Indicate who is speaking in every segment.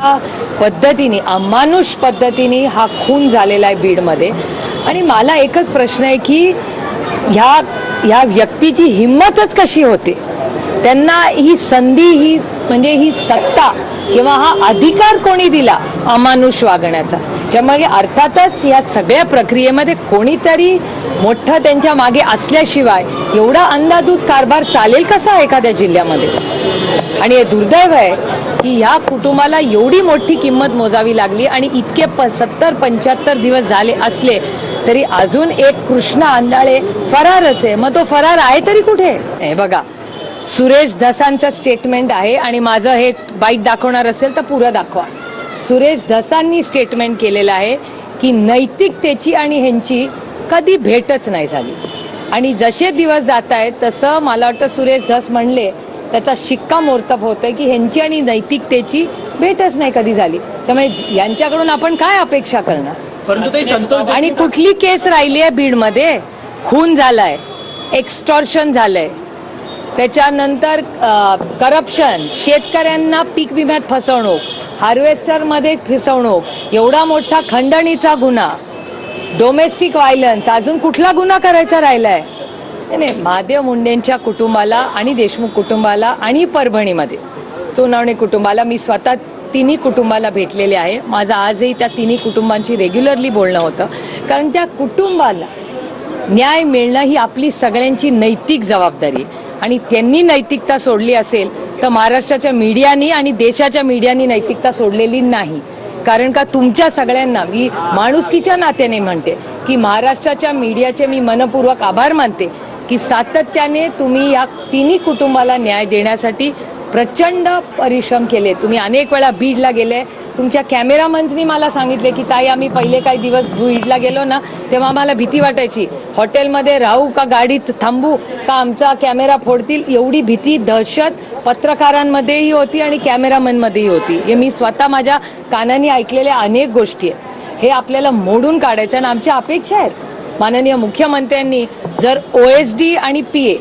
Speaker 1: पद्धतीने अमानुष पद्धतीने हा खून झालेला आहे बीडमध्ये. आणि मला एकच प्रश्न आहे की ह्या ह्या व्यक्तीची हिंमतच कशी होते? त्यांना ही संधी ही म्हणजे ही सत्ता किंवा हा अधिकार कोणी दिला अमानुष वागण्याचा? त्यामुळे अर्थातच या सगळ्या प्रक्रियेमध्ये कोणीतरी मोठं त्यांच्या मागे असल्याशिवाय एवढा अंदाधूत कारभार चालेल कसा एखाद्या जिल्ह्यामध्ये? आणि हे दुर्दैव आहे की ह्या कुटुंबाला एवढी मोठी किंमत मोजावी लागली आणि इतके प सत्तर पंच्याहत्तर दिवस झाले असले तरी अजून एक कृष्णा आंधळे फरारच आहे. मग तो फरार आहे तरी कुठे? हे बघा सुरेश धसांचं स्टेटमेंट आहे आणि माझं हे बाईट दाखवणार असेल तर पुरं दाखवा. सुरेश धसांनी स्टेटमेंट केलेलं आहे की नैतिकतेची आणि ह्यांची कधी भेटच नाही झाली. आणि जसे दिवस जात आहेत तसं मला वाटतं सुरेश धस म्हणले त्याचा शिक्कामोर्तब होतोय की ह्यांची आणि नैतिकतेची भेटच नाही कधी झाली. त्यामुळे यांच्याकडून आपण काय अपेक्षा करणार?
Speaker 2: परंतु ते संतोष
Speaker 1: आणि कुठली केस राहिली आहे बीडमध्ये? खून झालाय एक्स्टॉर्शन झालंय. त्याच्यानंतर करप्शन शेतकऱ्यांना पीक विम्यात फसवणूक हार्वेस्टरमध्ये फसवणूक एवढा मोठा खंडणीचा गुन्हा डोमेस्टिक व्हायलन्स अजून कुठला गुन्हा करायचा राहिलाय? नाही, नाही महादेव मुंडेंच्या कुटुंबाला आणि देशमुख कुटुंबाला आणि परभणीमध्ये सोनावणे कुटुंबाला मी स्वतः तिन्ही कुटुंबाला भेटलेले आहे. माझं आजही त्या तिन्ही कुटुंबांची रेग्युलरली बोलणं होतं. कारण त्या कुटुंबाला न्याय मिळणं ही आपली सगळ्यांची नैतिक जबाबदारी आहे. आणि त्यांनी नैतिकता सोडली असेल तर महाराष्ट्राच्या मीडियानी आणि देशाच्या मीडियानी नैतिकता सोडलेली नाही. कारण का तुमच्या सगळ्यांना मी माणुसकीच्या नात्याने म्हणते की महाराष्ट्राच्या मीडियाचे मी मनपूर्वक आभार मानते की सातत्याने तुम्ही या तिन्ही कुटुंबाला न्याय देण्यासाठी प्रचंड परिश्रम केले. तुम्ही अनेक वेळा बीडला गेले. तुमच्या कॅमेरामन्सनी मला सांगितले की ताई आम्ही पहिले काही दिवस बीडला गेलो ना तेव्हा आम्हाला भीती वाटायची. हॉटेलमध्ये राहू का गाडीत थांबू? का आमचा कॅमेरा फोडतील? एवढी भीती दहशत पत्रकारांमध्येही होती आणि कॅमेरामनमध्येही होती. हे मी स्वतः माझ्या कानाने ऐकलेल्या अनेक गोष्टी आहेत. हे आपल्याला मोडून काढायचं आणि आमच्या अपेक्षा आहेत. माननीय मुख्यमंत्र्यांनी जर ओ एस डी आणि पी ए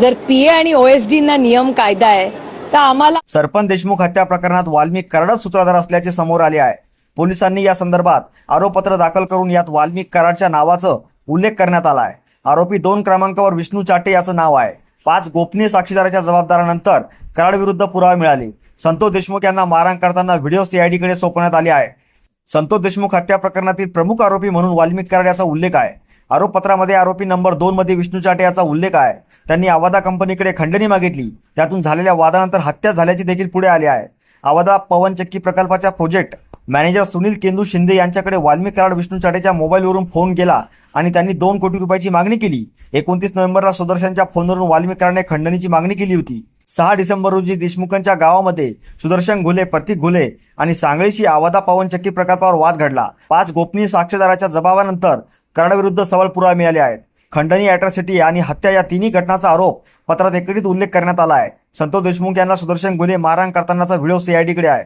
Speaker 1: जर पी ए आणि ओ एस डींना नियम कायदा आहे तर आम्हाला
Speaker 3: सरपंच देशमुख हत्या प्रकरणात वाल्मिक कराडच सूत्रधार असल्याचे समोर आले आहे. पोलिसांनी या संदर्भात आरोपपत्र दाखल करून यात वाल्मिक कराडच्या नावाचं उल्लेख करण्यात आला आहे. आरोपी दोन क्रमांकावर विष्णू चाटे याचं नाव आहे. पाच गोपनीय साक्षीदाराच्या जबाबदारानंतर कराड विरुद्ध पुरावे मिळाले. संतोष देशमुख यांना मारहाण करताना व्हिडिओ सीआयडीकडे सोपवण्यात आले आहे. संतोष देशमुख हत्या प्रकरणातील प्रमुख आरोपी म्हणून वाल्मिक कराड याचा उल्लेख आहे. आरोपपत्रामध्ये आरोपी नंबर दोन मध्ये विष्णू चाटे याचा उल्लेख आहे. त्यांनी आवादा कंपनीकडे खंडणी मागितली. त्यातून झालेल्या वादानंतर हत्या झाल्याचे देखील पुढे आले आहे. आवादा पवनचक्की प्रकल्पाच्या प्रोजेक्ट मॅनेजर सुनील केंदू शिंदे यांच्याकडे वाल्मिक कराड विष्णू चाटेच्या मोबाईलवरून फोन केला आणि त्यांनी दोन कोटी रुपयाची मागणी केली. एकोणतीस नोव्हेंबरला सुदर्शनच्या फोनवरून वाल्मिक कराडने खंडणीची मागणी केली होती. सहा डिसेंबर रोजी देशमुखांच्या गावामध्ये सुदर्शन घुले प्रतीक घुले आणि सांगळीशी आवादा पवनचक्की प्रकल्पावर वाद घडला. पाच गोपनीय साक्षीदाराच्या जबाबानंतर कराडविरुद्ध सबळ पुरावे मिळाले आहेत. खंडणी अॅट्रॉसिटी आणि हत्या या तिन्ही घटनाचा आरोप पत्रात एकत्रित उल्लेख करण्यात आला आहे. संतोष देशमुख यांना सुदर्शन गुन्हे मारहाण करतानाचा व्हिडिओ सीआयडीकडे आहे.